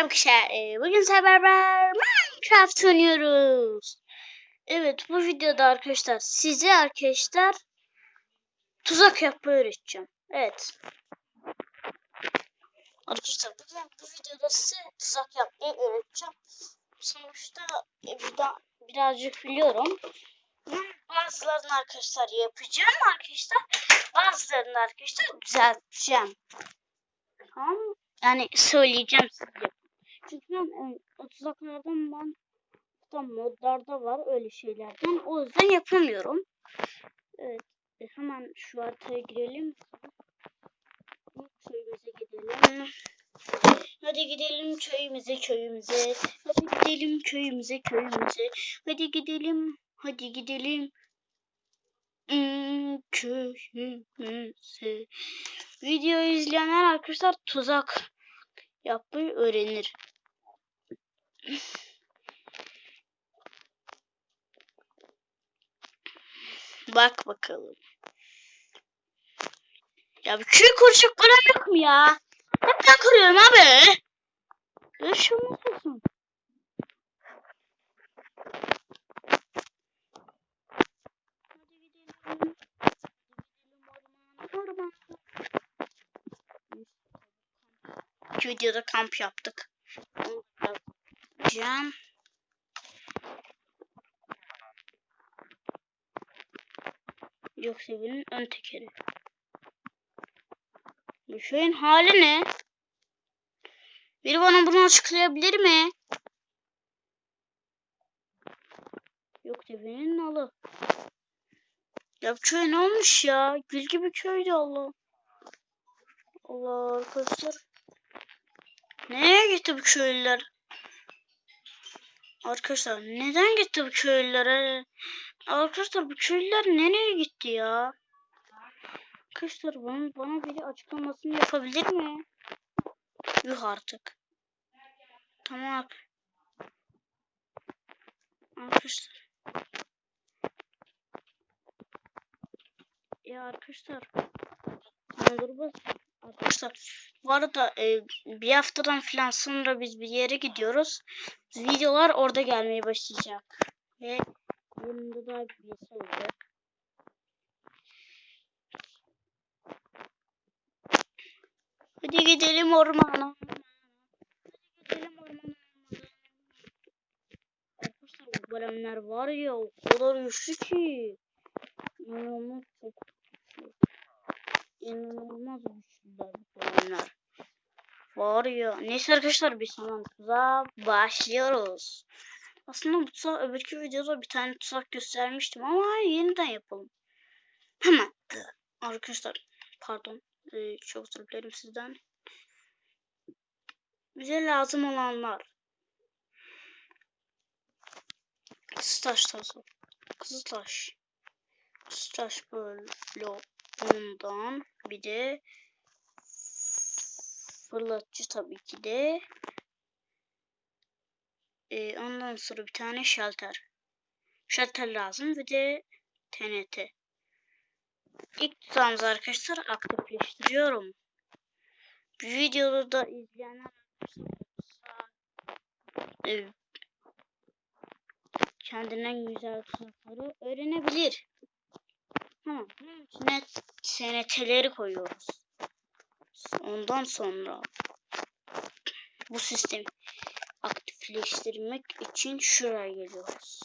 Arkadaşlar e, bugün sizlerle beraber Minecraft oynuyoruz. Evet bu videoda arkadaşlar size arkadaşlar tuzak yapmayı öğreteceğim. Evet. Arkadaşlar bugün bu videoda size tuzak yapmayı öğreteceğim. Sonuçta e, burada birazcık biliyorum. Bazılarını arkadaşlar yapacağım arkadaşlar. Bazılarını arkadaşlar düzelteceğim. Tamam? Yani söyleyeceğim size. E, o tuzaklardan ben da modlarda var öyle şeylerden. O yüzden yapamıyorum. Evet. e, Hemen şu haritaya girelim. Köyümüze gidelim. Hadi gidelim köyümüze köyümüze. Hadi gidelim köyümüze köyümüze. Hadi gidelim. Hadi gidelim. Hmm, köyümüze. Video izleyenler arkadaşlar tuzak yapmayı öğrenir. Bak bakalım. Ya köy kuracak param yok mu ya? Hep ben kuruyorum abi. Ormana, ormana. İki videoda kamp yaptık. Onu da yapacağım. Yoksa birinin ön tekeri. Bu şeyin hali ne? Biri bana bunu açıklayabilir mi? Yok devenin nalı. Ya bu köy ne olmuş ya? Gül gibi köydü Allah. Allah arkadaşlar. Nereye gitti bu köylüler? Arkadaşlar neden gitti bu köylülere? Arkadaşlar bu köylüler nereye gitti ya? Arkadaşlar bana, bana biri açıklamasını yapabilir mi? Yuh artık. Tamam. Arkadaşlar. Ya arkadaşlar. Olur bu. Arkadaşlar bu arada e, bir haftadan falan sonra biz bir yere gidiyoruz. Videolar orada gelmeye başlayacak. Ve yanında da birisi olacak. Hadi gidelim ormana. Hadi gidelim ormana. Arkadaşlar bu golemler var ya o kadar güçlü ki. İnanılmaz çok. İnanılmaz güçlüler bu golemler. Var ya. Neyse arkadaşlar biz hemen tuzağa başlıyoruz. Aslında bu tuzak öbürkü videoda bir tane tuzak göstermiştim ama yeniden yapalım. Hemen. Arkadaşlar pardon. Ee, çok özür dilerim sizden. Bize lazım olanlar. Kızıltaş taşı. Kızıltaş. Kızıltaş böyle ondan. Bir de fırlatıcı tabii ki de. Ee, ondan sonra bir tane şalter. Şalter lazım. Bir de TNT. İlk tuzağımızı arkadaşlar aktifleştiriyorum. Bu videoda da izleyenler e, kendinden güzel tuzakları öğrenebilir. Tamam. Bunun içine SNT'leri koyuyoruz. Ondan sonra bu sistemi aktifleştirmek için şuraya geliyoruz.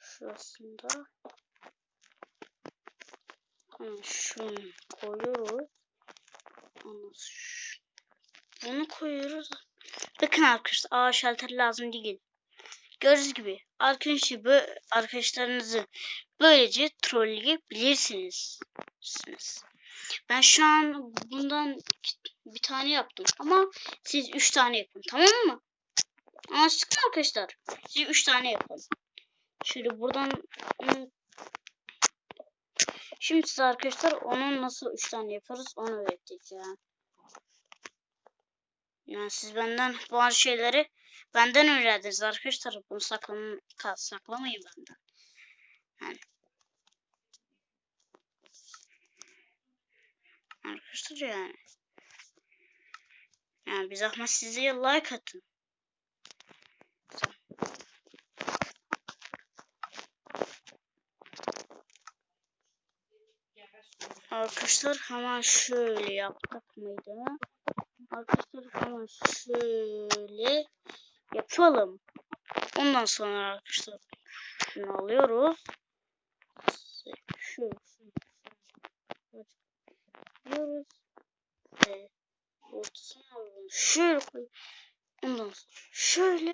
Şurasında Hemen şunu koyuyoruz. Bunu koyuyoruz. Bakın arkadaşlar aa şalter lazım değil. Gördüğünüz gibi arkadaşlar bu arkadaşlarınızı böylece trolleyebilirsiniz. Ben şu an bundan bir tane yaptım ama siz üç tane yapın tamam mı? Anlaştık mı arkadaşlar? Siz üç tane yapın. Şöyle buradan ım, Şimdi size arkadaşlar onun nasıl 3 tane yaparız onu öğreteceğim. Yani siz benden bazı şeyleri benden öğrendiniz arkadaşlar. Bunu saklam saklamayın benden. Yani. Arkadaşlar yani. Yani bir zahmet size like atın. Arkadaşlar hemen şöyle yaptık mıydı? Arkadaşlar hemen şöyle yapalım. Ondan sonra arkadaşlar şunu alıyoruz. Şu. Alıyoruz. Ve ortasına alalım. Şöyle koy. Ondan sonra şöyle.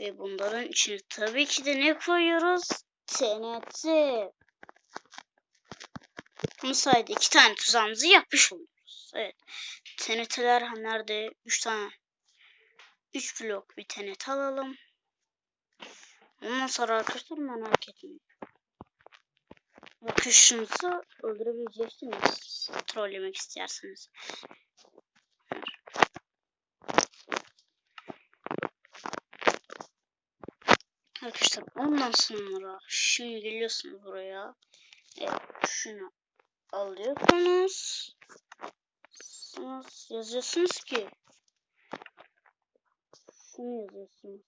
Ve bunların içine tabii ki de ne koyuyoruz? TNT. Bunu sayede iki tane tuzağımızı yapmış oluyoruz. Evet. TNT'ler nerede? Üç tane. Üç blok bir TNT alalım. Ondan sonra arkadaşlar merak etmeyin. Bakışınızı öldürebileceksiniz. Trollemek isterseniz. Arkadaşlar ondan sonra şimdi geliyorsunuz buraya. Evet, şunu alıyorsunuz. Sonra yazıyorsunuz ki? Şunu yazıyorsunuz.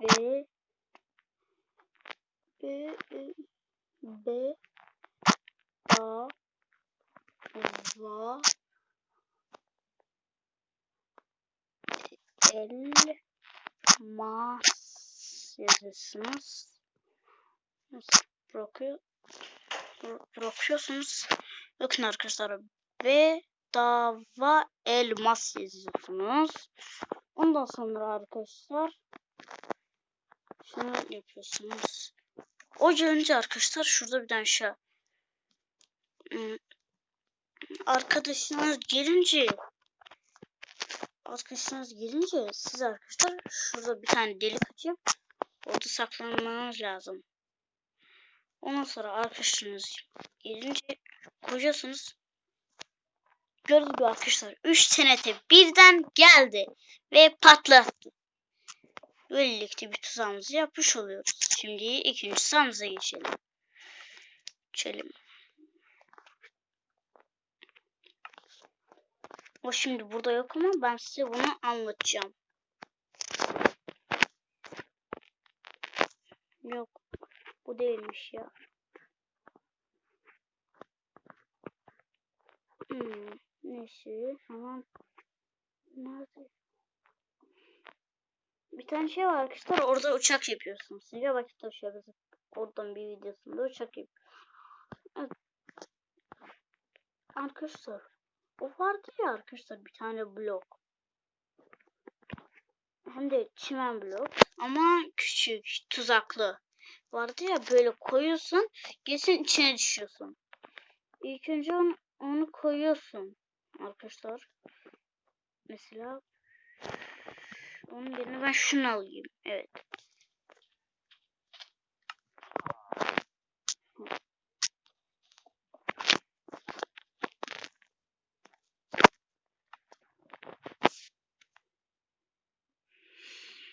B B B. A. Va elmas yazıyorsunuz. Bırakıyor? Bırakıyorsunuz. Bakın arkadaşlar bedava elmas yazıyorsunuz. Ondan sonra arkadaşlar şunu yapıyorsunuz. O önce arkadaşlar şurada bir tane şey hmm, arkadaşınız gelince arkadaşınız gelince siz arkadaşlar şurada bir tane delik açıp orada saklanmanız lazım. Ondan sonra arkadaşınız gelince koyacaksınız. Gördüğünüz gibi arkadaşlar 3 TNT birden geldi ve patlattı. Böylelikle bir tuzağımızı yapmış oluyoruz. Şimdi ikinci tuzağımıza geçelim. Geçelim. O şimdi burada yok ama ben size bunu anlatacağım. Yok. Bu değilmiş ya. Hmm, neyse. Tamam. Nerede? Bir tane şey var arkadaşlar. Orada uçak yapıyorsun. Size vakit taşıyoruz. Oradan bir videosunda uçak yap. Evet. Arkadaşlar. O vardı ya arkadaşlar bir tane blok. Hem de çimen blok. Ama küçük, tuzaklı. Vardı ya böyle koyuyorsun. Geçin içine düşüyorsun. İlk önce onu, onu koyuyorsun. Arkadaşlar. Mesela onun yerine ben şunu alayım. Evet.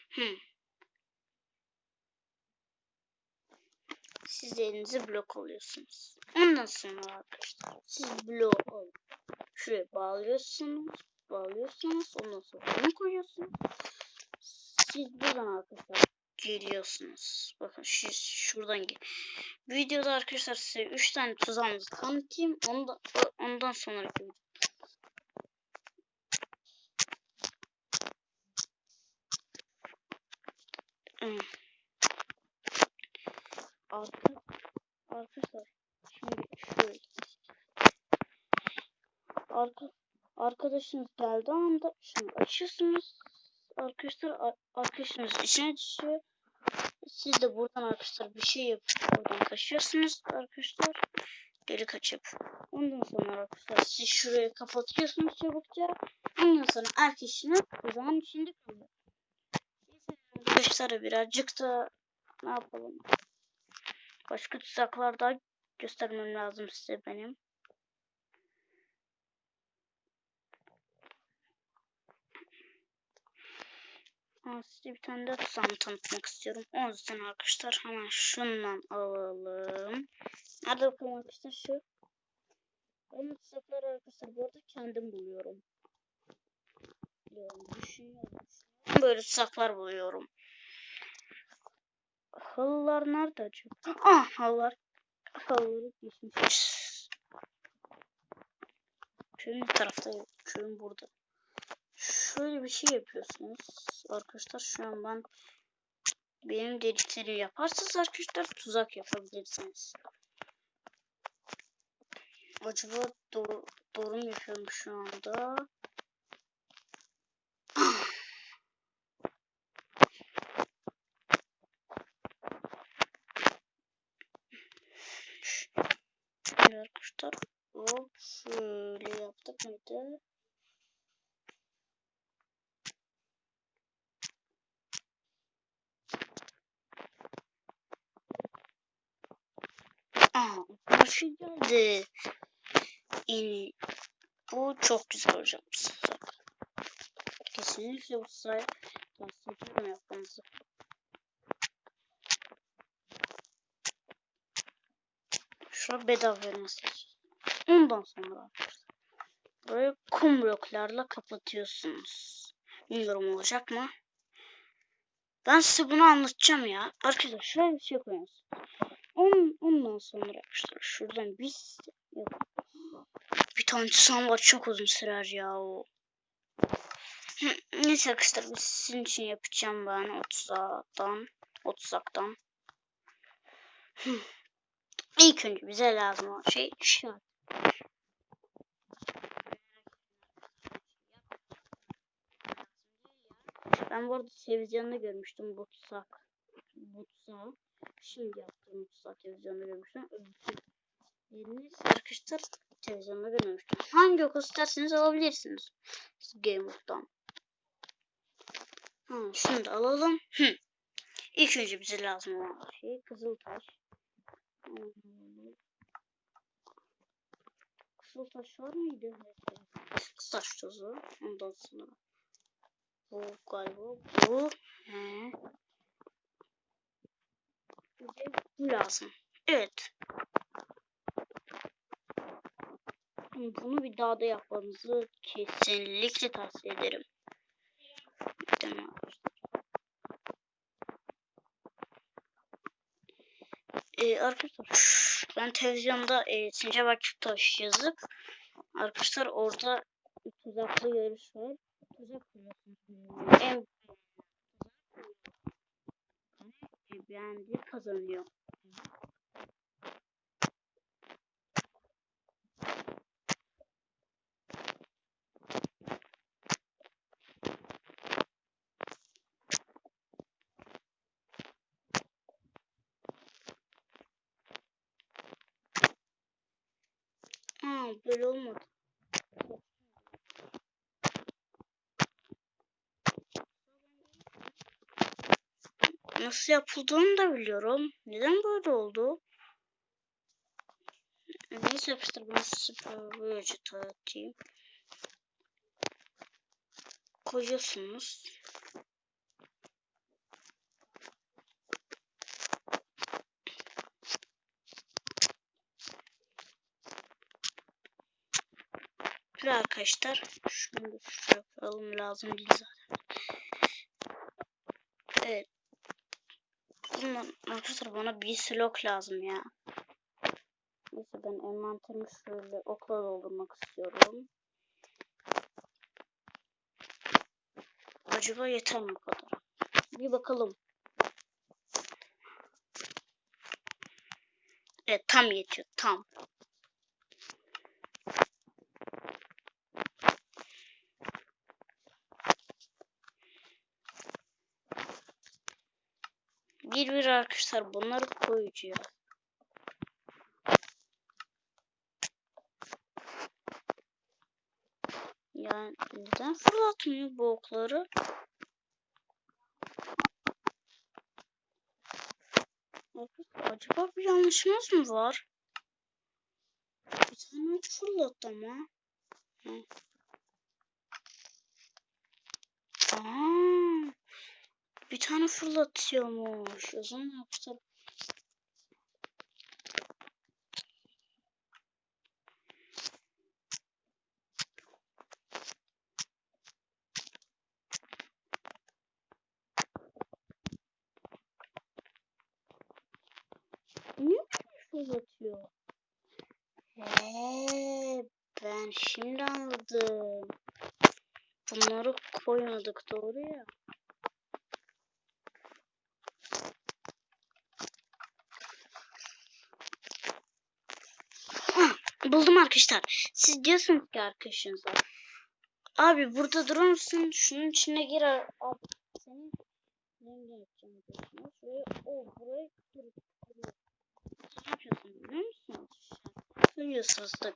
Hmm. Siz elinize blok alıyorsunuz. Ondan sonra arkadaşlar siz blok alın. Şuraya bağlıyorsunuz. Bağlıyorsunuz. Ondan sonra bunu koyuyorsunuz. Siz buradan arkadaşlar geliyorsunuz. Bakın siz şuradan gel. Videoda arkadaşlar size 3 tane tuzağımızı tanıtayım. Ondan, ondan sonraki Hmm. Arka, arkadaşlar şimdi şöyle. Arka arkadaşınız geldi anda şunu açıyorsunuz. Arkadaşlar arkadaşınız içine düşüyor. Siz de buradan arkadaşlar bir şey yapıp buradan kaçıyorsunuz arkadaşlar. Geri kaçıp. Ondan sonra arkadaşlar siz şuraya kapatıyorsunuz çabukça. Ondan sonra arkadaşınız o zaman içinde kalıyor. Arkadaşlar birazcık da ne yapalım başka tuzaklar daha göstermem lazım size benim Aa, size bir tane daha tuzağımı tanıtmak istiyorum. O yüzden arkadaşlar hemen şundan alalım. Hadi bakalım arkadaşlar şu. Ben bu tuzakları arkadaşlar bu arada kendim buluyorum. Buluyorum, düşünüyorum. Böyle tuzaklar buluyorum. Halılar nerede acaba? Ah halılar. Halıları geçmiş. Köyün tarafta? Köyün burada. Şöyle bir şey yapıyorsunuz. Arkadaşlar şu an ben benim dediklerimi yaparsanız arkadaşlar tuzak yapabilirsiniz. Acaba doğru, doğru mu yapıyorum şu anda? Şöyle arkadaşlar. Hop şöyle yaptık mıydı? Aa, şey geldi. Yani bu çok güzel sefer. Kesinlikle bu tavsiye ediyorum yapmanızı. Şurada bedava nasıl? Ondan sonra arkadaşlar. Burayı kum bloklarla kapatıyorsunuz. Bilmiyorum olacak mı? Ben size bunu anlatacağım ya. Arkadaşlar şöyle bir şey koyuyorsunuz. On, ondan sonra arkadaşlar şuradan biz. Bir tane tutsam var çok uzun sürer ya o. Neyse arkadaşlar biz sizin için yapacağım ben 30'dan 30'dan. İlk önce bize lazım olan şey şu. Ben bu arada televizyonda görmüştüm bu tuzak. Bu. Şimdi yaptığım tuzak televizyonda görmüştüm. Yerini arkadaşlar televizyonda görmemiştim. Hangi okul isterseniz alabilirsiniz. Gamework'tan. Ha, şunu alalım. Hı. İlk önce bize lazım olan şey Kızıltaş. Hmm. Kızıltaş var mıydı? Kızıltaş tozu. Ondan sonra bu galiba bu. He. Bize bu lazım. Evet. Bunu bir daha da yapmanızı kesinlikle tavsiye ederim. Tamam. Ee, arkadaşlar ben televizyonda e, Sincap Akiftaş yazıp arkadaşlar orada tuzaklı yarış var. Tuzak. En beğendiği kazanıyor. Ha, böyle olmadı. Nasıl yapıldığını da biliyorum. Neden böyle oldu? Neyse yapıştır bunu sıfır böylece tanıtayım. Koyuyorsunuz. Ve arkadaşlar şunu da şuraya koyalım lazım değil zaten. Evet. Bundan arkadaşlar bana bir slok lazım ya. Neyse ben envanterimi şöyle okla doldurmak istiyorum. Acaba yeter mi bu kadar? Bir bakalım. Evet tam yetiyor tam. Bir bir arkadaşlar bunları koyacağız. Yani neden fırlatmıyor bu okları? Acaba bir yanlışımız mı var? Bir tane fırlattı ama. Hı. Aa, bir tane fırlatıyormuş. O zaman yapıştır. Niye fırlatıyor? He, ben şimdi anladım. Bunları koymadık doğru ya. Ah, buldum arkadaşlar. Siz diyorsunuz ki arkadaşınıza. Abi burada durur musun? Şunun içine gir. Abi senin rengi yapacağım. Ve o burayı kırıp. Ne yapıyorsun biliyor musunuz? Söylüyorsunuz tabii.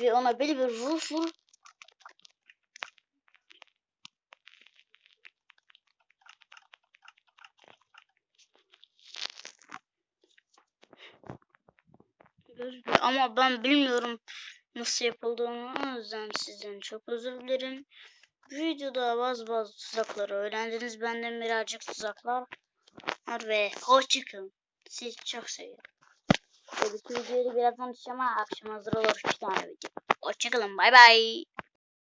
Ve ona böyle bir vur vur. Gözüküyor. Ama ben bilmiyorum nasıl yapıldığını. O yüzden sizden çok özür dilerim. Bu videoda bazı bazı tuzakları öğrendiniz. Benden birazcık tuzaklar var ve hoşçakalın. Sizi çok seviyorum. Öbür videoyu birazdan düşeceğim ama akşam hazır olur iki tane video. Hoşçakalın. Bay bay.